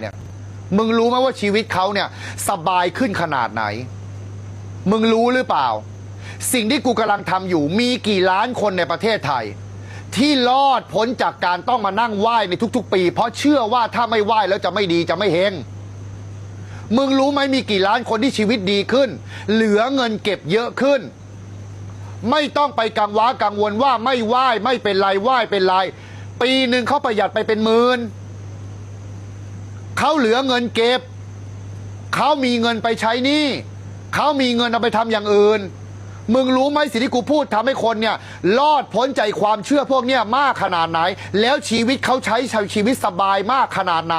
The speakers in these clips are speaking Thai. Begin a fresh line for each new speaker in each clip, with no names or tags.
เนี่ย มึงรู้ไหมว่าชีวิตเขาเนี่ย สบายขึ้นขนาดไหน มึงรู้หรือเปล่า สิ่งที่กูกำลังทำอยู่ มีกี่ล้านคนในประเทศไทย ที่รอดพ้นจากการต้องมานั่งไหว้ในทุก ๆ ปี เพราะเชื่อว่าถ้าไม่ไหว้แล้วจะไม่ดีจะไม่เฮงมึงรู้ไหมมีกี่ล้านคนที่ชีวิตดีขึ้น เหลือเงินเก็บเยอะขึ้น ไม่ต้องไปกังวากังวลว่าไม่ไหว้ไม่เป็นไรไหว้เป็นไร ปีหนึ่งเขาประหยัดไปเป็นหมื่น เขาเหลือเงินเก็บ เขามีเงินไปใช้หนี้เขามีเงินเอาไปทำอย่างอื่น มึงรู้ไหมสิ่งที่กูพูดทำให้คนเนี่ยรอดพ้นใจความเชื่อพวกเนี้ยมากขนาดไหน แล้วชีวิตเขาใช้ชีวิตสบายมากขนาดไหน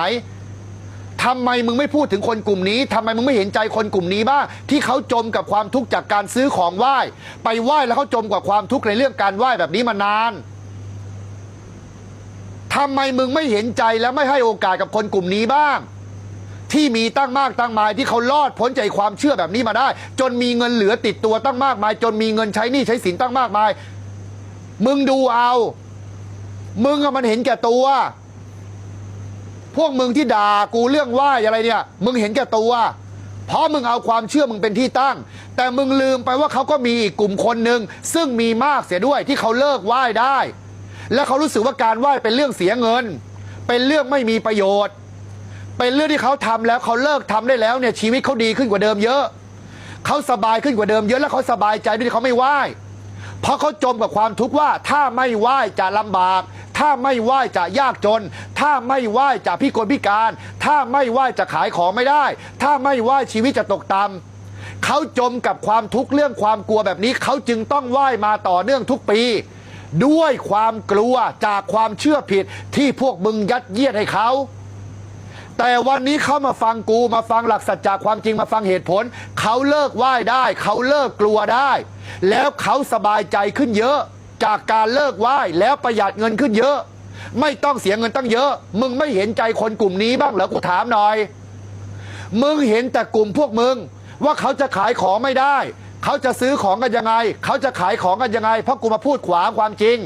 ทำไมมึงไม่พูดถึงคนกลุ่มนี้ทำไมมึงไม่เห็นใจคนกลุ่มนี้บ้างที่เขาจมกับความทุกข์จากการซื้อของไหว้ ไปไหว้แล้วเขาจมกับความทุกข์ในเรื่องการไหว้แบบนี้มานาน ทำไมมึงไม่เห็นใจและไม่ให้โอกาสกับคนกลุ่มนี้บ้าง ที่มีตั้งมากตั้งมายที่เขารอดพ้นใจความเชื่อแบบนี้มาได้ จนมีเงินเหลือติดตัวตั้งมากมาย จนมีเงินใช้หนี้ใช้สินตั้งมากมาย มึงดูเอา มึงอะมันเห็นแก่ตัว พวกมึงที่ด่ากูเรื่องไหวอะไรเนี่ย มึงเห็นแก่ตัวเพราะมึงเอาความเชื่อมึงเป็นที่ตั้ง แต่มึงลืมไปว่าเขาก็มีอีกกลุ่มคนหนึ่งซึ่งมีมากเสียด้วยที่เขาเลิกไหว้ได้ และเขารู้สึกว่าการไหว้เป็นเรื่องเสียเงิน เป็นเรื่องไม่มีประโยชน์ เป็นเรื่องที่เขาทำแล้วเขาเลิกทำได้แล้วเนี่ยชีวิตเขาดีขึ้นกว่าเดิมเยอะ เขาสบายขึ้นกว่าเดิมเยอะแล้วเขาสบายใจด้วยที่เขาไม่ไหว้เพราะเขาจมกับความทุกข์ว่าถ้าไม่ไหว้จะลำบาก ถ้าไม่ไหว้จะยากจน ถ้าไม่ไหว้จะพิกลพิการ ถ้าไม่ไหว้จะขายของไม่ได้ ถ้าไม่ไหว้ชีวิตจะตกต่ำเขาจมกับความทุกข์เรื่องความกลัวแบบนี้ เขาจึงต้องไหว้มาต่อเนื่องทุกปี ด้วยความกลัวจากความเชื่อผิดที่พวกมึงยัดเยียดให้เขา แต่วันนี้เขามาฟังกูมาฟังหลักสัจจะความจริงมาฟังเหตุผล เขาเลิกไหว้ได้ เขาเลิกกลัวได้ แล้วเขาสบายใจขึ้นเยอะ จากการเลิกไหว้แล้วประหยัดเงินขึ้นเยอะ ไม่ต้องเสียเงินตั้งเยอะ มึงไม่เห็นใจคนกลุ่มนี้บ้างเหรอกูถามหน่อย มึงเห็นแต่กลุ่มพวกมึงว่าเขาจะขายของไม่ได้ เขาจะซื้อของกันยังไง เขาจะขายของกันยังไง เพราะกูมาพูดขวางความจริง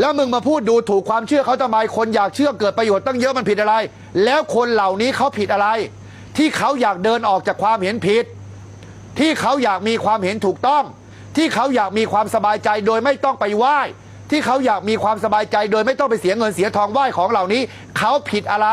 แล้วมึงมาพูดดูถูกความเชื่อเขาทำไมคนอยากเชื่อเกิดประโยชน์ตั้งเยอะมันผิดอะไร แล้วคนเหล่านี้เขาผิดอะไร ที่เขาอยากเดินออกจากความเห็นผิด ที่เขาอยากมีความเห็นถูกต้อง ที่เขาอยากมีความสบายใจโดยไม่ต้องไปไหว้ที่เขาอยากมีความสบายใจโดยไม่ต้องไปเสียเงินเสียทองไหว้ของเหล่านี้ เขาผิดอะไร